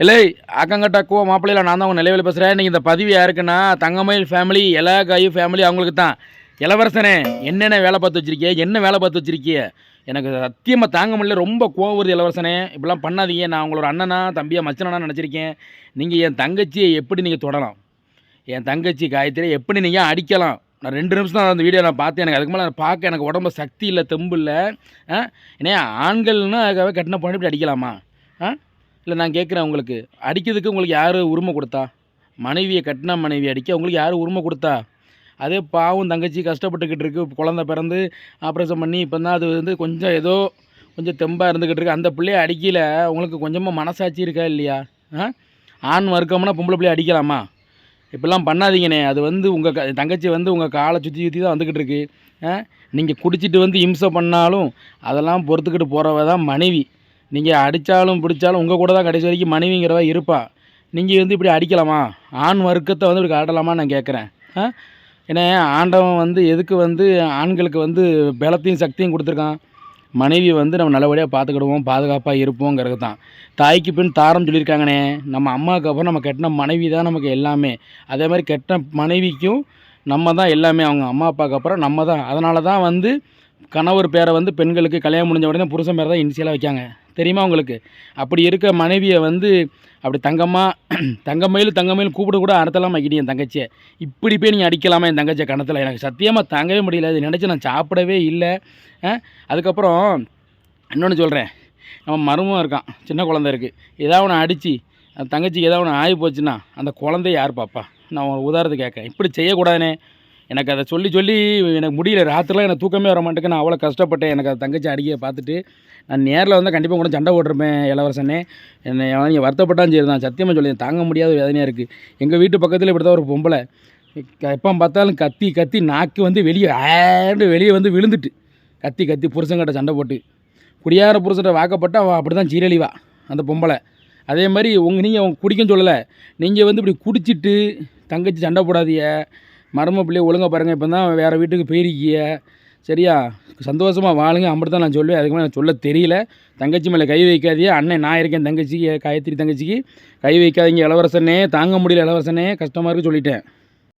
இல்லை அக்கங்கட்டாக்குவோ மாப்பிள்ளையில நான் தான் உங்கள் நிலைவில் பேசுகிறேன் நீங்கள் இந்த பதிவு யாருக்குன்னா தங்கமயில் ஃபேமிலி எல்லா காயும் ஃபேமிலி அவங்களுக்கு தான். இளவரசனே என்னென்ன வேலை பார்த்து வச்சிருக்கிய என்ன வேலை பார்த்து வச்சிருக்கிய? எனக்கு சத்தியமாக தாங்க முடியல. ரொம்ப கோவம் வருது இளவரசனே. இப்படிலாம் பண்ணாதீங்க. நான் உங்களோட அண்ணனா தம்பியாக மச்சனா நினச்சிருக்கேன். நீங்கள் என் தங்கச்சியை எப்படி நீங்கள் தொடலாம்? என் தங்கச்சி காயத்ரி எப்படி நீங்கள் அடிக்கலாம்? நான் ரெண்டு நிமிஷம் தான் அந்த வீடியோ நான் பார்த்தேன். எனக்கு அதுக்கு மேலே நான் பார்க்க எனக்கு உடம்பு சக்தி இல்லை தெம்பு இல்லை. ஆ? ஏன்னா ஆண்கள்னா அதுக்காக கட்டின பண்ணி இப்படி அடிக்கலாமா? ஆ? இல்லை நான் கேட்குறேன் உங்களுக்கு. அடிக்கிறதுக்கு உங்களுக்கு யார் உரிமை கொடுத்தா? மனைவியை கட்டின மனைவி அடிக்க உங்களுக்கு யார் உரிமை கொடுத்தா? அதே பாவம் தங்கச்சி கஷ்டப்பட்டுக்கிட்டு இருக்கு குழந்த பிறந்து ஆப்ரேஷன் பண்ணி இப்போ தான் அது வந்து கொஞ்சம் ஏதோ கொஞ்சம் தெம்பாக இருந்துக்கிட்டு இருக்கு. அந்த பிள்ளைய அடிக்கல. உங்களுக்கு கொஞ்சமாக மனசாட்சி இருக்கா இல்லையா? ஆ? ஆண் வர்க்கம்னா பொம்பளை பிள்ளைய அடிக்கலாமா? இப்படிலாம் பண்ணாதீங்கண்ணே. அது வந்து உங்கள் க தங்கச்சி வந்து உங்கள் காலை சுற்றி சுற்றி தான் வந்துக்கிட்டு இருக்கு. நீங்கள் குடிச்சிட்டு வந்து இம்சை பண்ணாலும் அதெல்லாம் பொறுத்துக்கிட்டு போகிறவ தான் மனைவி. நீங்கள் அடித்தாலும் பிடிச்சாலும் உங்கள் கூட தான் கடைசி வரைக்கும் மனைவிங்கிறவ இருப்பா. நீங்கள் வந்து இப்படி அடிக்கலாமா? ஆண் வர்க்கத்தை வந்து இப்படி காட்டலாமா நான் கேட்குறேன் ஆ? ஏன்னா ஆண்டவன் வந்து எதுக்கு வந்து ஆண்களுக்கு வந்து பலத்தையும் சக்தியும் கொடுத்துருக்கான்? மனைவி வந்து நம்ம நல்லபடியாக பார்த்துக்கிடுவோம் பாதுகாப்பாக இருப்போங்கிறது தான். தாய்க்கு பின் தாரம் சொல்லியிருக்காங்கண்ணே. நம்ம அம்மாவுக்கு அப்புறம் நம்ம கட்டின மனைவி தான் நமக்கு எல்லாமே. அதே மாதிரி கெட்ட மனைவிக்கும் நம்ம தான் எல்லாமே. அவங்க அம்மா அப்பாவுக்கு அப்புறம் நம்ம தான். அதனால தான் வந்து கணவர் பேரை வந்து பெண்களுக்கு கல்யாணம் முடிஞ்ச உடனே புருஷன் பேரை தான் இனிஷியலாக வைக்காங்க. தெரியுமா உங்களுக்கு? அப்படி இருக்க மனைவியை வந்து அப்படி தங்கம்மா தங்கமயில் தங்கமயில் கூப்பிட கூட அறுத்தலாம் வைக்கிட்டீங்க என் தங்கச்சியை. இப்படி போய் நீங்கள் அடிக்கலாமா என் தங்கச்சியை கணத்தில் எனக்கு சத்தியமாக தாங்கவே முடியல. அது நினச்சி நான் சாப்பிடவே இல்லை. அதுக்கப்புறம் இன்னொன்று சொல்கிறேன் நம்ம மருமம் இருக்கான். சின்ன குழந்தை இருக்குது ஏதாவது ஒன்று அடித்து அந்த தங்கச்சிக்கு ஏதாவது ஒன்று ஆகி போச்சுன்னா அந்த குழந்தைய யார் பாப்பா? நான் ஒரு உதாரணத்துக்கு கேட்கேன் இப்படி செய்யக்கூடாதுனே. எனக்கு அதை சொல்லி சொல்லி எனக்கு முடியல. ராத்திரிலாம் எனக்கு தூக்கமே வர மாட்டேங்க நான் அவ்வளோ கஷ்டப்பட்டேன். எனக்கு அதை தங்கச்சி அடிக்க பார்த்துட்டு நான் நேரில் வந்தால் கண்டிப்பாக கூட சண்டை போட்டிருப்பேன் இளவரசனே. என்னை நீங்கள் வருத்தப்பட்டாலும் சரி தான் சத்தியமாக சொல்லி தாங்க முடியாத வேதனையாக இருக்குது எங்கள் வீட்டு பக்கத்தில் இப்படி தான் ஒரு பொம்பளை. எப்போ பார்த்தாலும் கத்தி கத்தி நாக்கு வந்து வெளியே ஆண்டு வெளியே வந்து விழுந்துட்டு கத்தி கத்தி புருஷங்கிட்ட சண்டை போட்டு. குடியார புருஷன்கிட்ட வாக்கப்பட்டு அவள் அப்படி தான் சீரழிவா அந்த பொம்பளை. அதே மாதிரி உங்கள் நீங்கள் அவங்க குடிக்கன்னு சொல்லலை. நீங்கள் வந்து இப்படி குடிச்சிட்டு தங்கச்சி சண்டை போடாதீங்க. மரும பிள்ளைய ஒழுங்கா பாருங்கள் இப்போ தான் வேறு வீட்டுக்கு போயிருக்கிய. சரியா? சந்தோஷமாக வாழுங்க அப்படி தான் நான் சொல்லுவேன் அதுக்கு மேலே சொல்ல தெரியல. தங்கச்சி மேலே கை வைக்காதீங்க. அண்ணன் நான் இருக்கேன் தங்கச்சிக்கு காயத்ரி தங்கச்சிக்கு. கை வைக்காதீங்க இளவரசனே. தாங்க முடியல இளவரசனே. கஷ்டமாக இருக்குது சொல்லிட்டேன்.